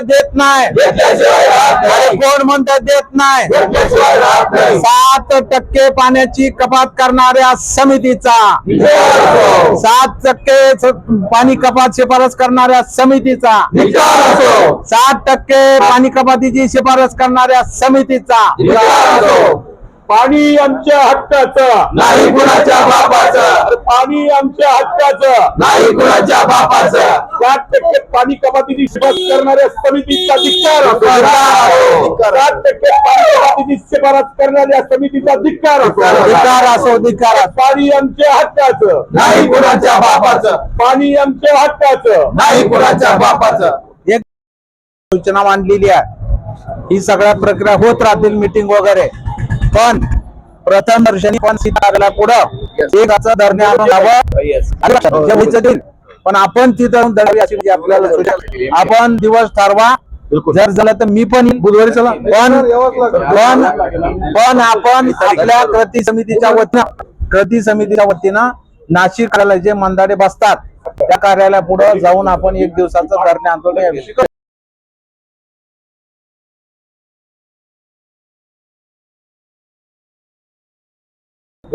देत नाही. कोण म्हणतात देत नाही? सात टक्के पाण्याची कपात करणाऱ्या समितीचा. सात टक्के पाणी कपात शिफारस करणाऱ्या समितीचा. सात टक्के पाणी कपातीची शिफारस करणाऱ्या समितीचा. पाणी आमच्या हक्काचं. नाही कुणाच्या बापाचं. पाणी आमच्या हक्काचं. नाही कुणाच्या बापाचं. सात टक्के पाणी कपातीची शिफारस करणाऱ्या समितीचा धिक्कार. सात टक्के पाणी कपातीची शिफारस करणाऱ्या समितीचा धिक्कार. अधिकार असो अधिकार असो. पाणी आमच्या हक्काचं. नाही कुणाच्या बापाचं. पाणी आमच्या हक्काचं. नाही कुणाच्या बापाचं. एक सूचना मांडलेली आहे. ही सगळ्या प्रक्रिया होत राहतील मीटिंग वगैरे. पण प्रथम दर्शनी पण सीताराला पुढं. एक असं धरणे. जे व्हायचं ते. पण आपण तिथं धरावी अशी म्हणजे आपल्याला सूचना आपण दिवस ठरवा. जर झालं तर मी पण. बुधवारी चला. पण पण पण आपण आपल्या कृती समितीच्या वतीनं कृती समितीच्या वतीनं नाशिक कार्यालय जे मंदाडे बसतात त्या कार्यालया पुढे जाऊन आपण एक दिवसाचं धरणे आंदोलन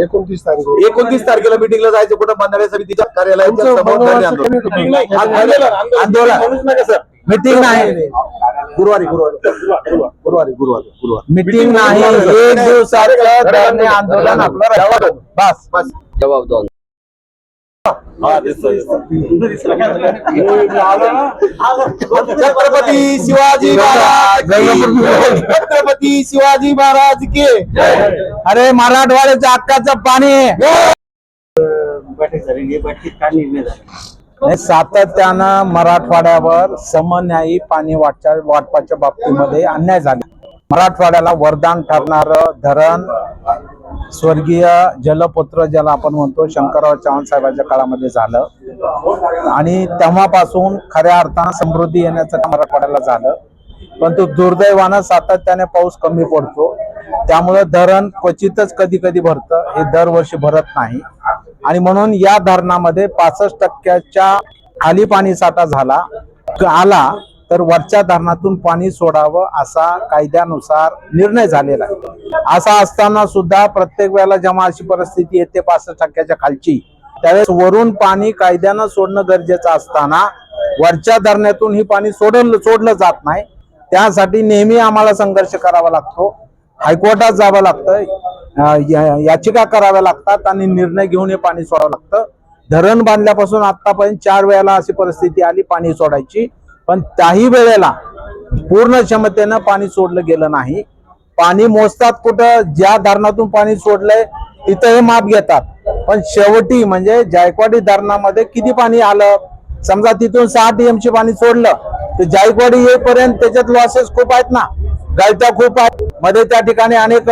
एकोणतीस तारीख एकोणतीस तारखेला मिटिंगला जायचं कुठं? बंधारे समितीच्या कार्यालयाच्या समोर धरणे आंदोलन. आंदोलन. मिटिंग नाही. गुरुवारी गुरुवारी. गुरुवारी गुरुवारी. गुरुवारी मिटिंग नाही. एक दिवसाचं धरणे आंदोलन आपलं. बस बस. जबाब दोन. छत्रपती शिवाजी महाराज की छत्रपती शिवाजी महाराज के अरे मराठवाड्याच्या हक्काचं पाणी. हे सातत्यानं मराठवाड्यावर समन्यायी पाणी वाटच्या वाटपाच्या बाबतीमध्ये अन्याय झाले. मराठवाड्याला वरदान ठरणार धरण स्वर्गीय जलपुत्र ज्याला आपण म्हणतो शंकरराव चव्हाण साहेबांच्या काळामध्ये झालं. आणि तेव्हापासून खऱ्या अर्थानं समृद्धी येण्याचं काम मराठवाड्याला झालं. परंतु दुर्दैवानं सातत्याने पाऊस कमी पडतो. त्यामुळे धरण क्वचितच कधी कधी भरतं. हे दरवर्षी भरत नाही. आणि म्हणून या धरणामध्ये पासष्ट टक्क्याच्या खाली पाणी साठा झाला. आला. तर वरच्या धरणातून पाणी सोडावं असा कायद्यानुसार निर्णय झालेला आहे. असा असताना सुद्धा प्रत्येक वेळेला जेव्हा अशी परिस्थिती येते पासष्ट टक्क्याच्या खालची त्यावेळेस वरून पाणी कायद्यानं सोडणं गरजेचं असताना वरच्या धरणातून ही पाणी सोडलं सोडलं जात नाही. त्यासाठी नेहमी आम्हाला संघर्ष करावा लागतो. हायकोर्टात जावं लागतं या- याचिका कराव्या लागतात आणि निर्णय घेऊन हे पाणी सोडावं लागतं. धरण बांधल्यापासून आतापर्यंत चार वेळेला अशी परिस्थिती आली पाणी सोडायची. पण त्याही वेळेला पूर्ण क्षमतेनं पाणी सोडलं गेलं नाही. पाणी मोजतात कुठं ज्या धरणातून पाणी सोडलंय तिथं हे माप घेतात. पण शेवटी म्हणजे जायकवाडी धरणामध्ये किती पाणी आलं? समजा तिथून सहा टीएमची पाणी सोडलं तर जायकवाडी येईपर्यंत त्याच्यात लॉसेस खूप आहेत ना. गळत्या खूप आहेत. मध्ये त्या ठिकाणी अनेक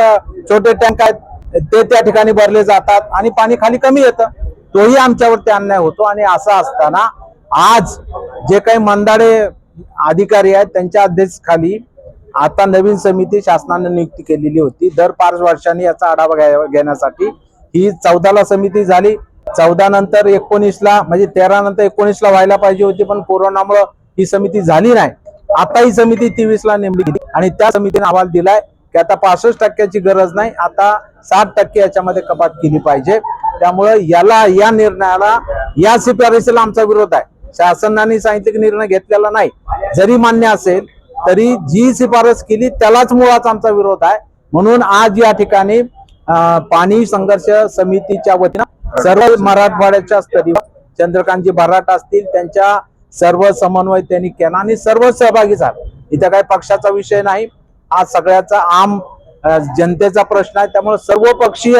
छोटे टँक आहेत. ते त्या ठिकाणी भरले जातात आणि पाणी खाली कमी येतं. तोही आमच्यावरती अन्याय होतो आणि असं असताना आज जे काही मंदाडे अधिकारी आहेत त्यांच्या अध्यक्षखाली आता नवीन समिती शासनाने नियुक्ती केलेली होती. दर पाच वर्षांनी याचा आढावा घ्या- घेण्यासाठी ही चौदाला समिती झाली. चौदा नंतर एकोणीसला म्हणजे तेरा नंतर एकोणीसला व्हायला पाहिजे होती पण कोरोनामुळे ही समिती झाली नाही. आता ही समिती तेवीस ला नेमली गेली. आणि त्या समितीने अहवाल दिलाय की आता पासष्ट टक्क्याची गरज नाही आता साठ टक्के याच्यामध्ये कपात केली पाहिजे. त्यामुळे याला या निर्णयाला या शिफारसीला आमचा विरोध आहे. शासनाने सांगितलं की निर्णय घेतलेला नाही. जरी मान्य असेल तरी जी शिफारस केली त्यालाच मुळात आमचा विरोध आहे. म्हणून आज या ठिकाणी पाणी संघर्ष समितीच्या वतीनं सर्व मराठवाड्याच्या स्तरीवर चंद्रकांतजी भराट असतील त्यांच्या सर्व समन्वय त्यांनी केला आणि सर्व सहभागी झाले. इथं काही पक्षाचा विषय नाही. हा सगळ्याचा आम जनतेचा प्रश्न आहे. त्यामुळे सर्व पक्षीय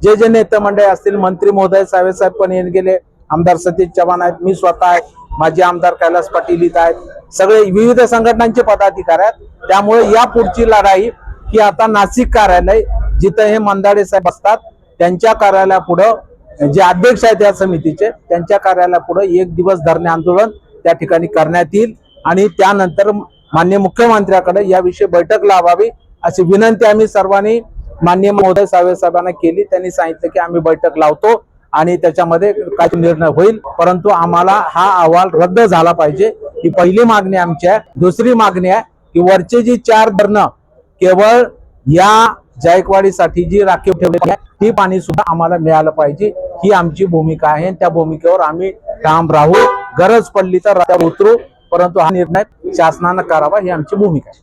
जे जे नेते मंडळी असतील मंत्री महोदय साहेब पण येऊन गेले. आमदार सतीश चव्हाण आहेत मी स्वतः आहे माजी आमदार कैलास पाटील इथं आहेत. सगळे विविध संघटनांचे पदाधिकारी आहेत. त्यामुळे या पुढची लढाई की आता नाशिक कार्यालय जिथं हे मंदाडे साहेब असतात त्यांच्या कार्यालयापुढं जे अध्यक्ष आहेत या समितीचे त्यांच्या कार्यालयापुढे एक दिवस धरणे आंदोलन त्या ठिकाणी करण्यात येईल. आणि त्यानंतर मान्य मुख्यमंत्र्याकडे याविषयी बैठक लावावी अशी विनंती आम्ही सर्वांनी मान्य महोदय साहेब साहेबांना केली. त्यांनी सांगितलं की आम्ही बैठक लावतो. आणि त्याच्यामध्ये काही निर्णय होईल. परंतु आम्हाला हा अहवाल रद्द झाला पाहिजे. ही पहिली मागणी आमची आहे. दुसरी मागणी आहे की वरचे जी चार धरणं केवळ या जायकवाडीसाठी जी राखीव ठेवलेली आहे ती पाणी सुद्धा आम्हाला मिळालं पाहिजे. ही आमची भूमिका आहे. त्या भूमिकेवर आम्ही ठाम राहू. गरज पडली तर उतरू. परंतु हा निर्णय शासनानं करावा ही आमची भूमिका आहे.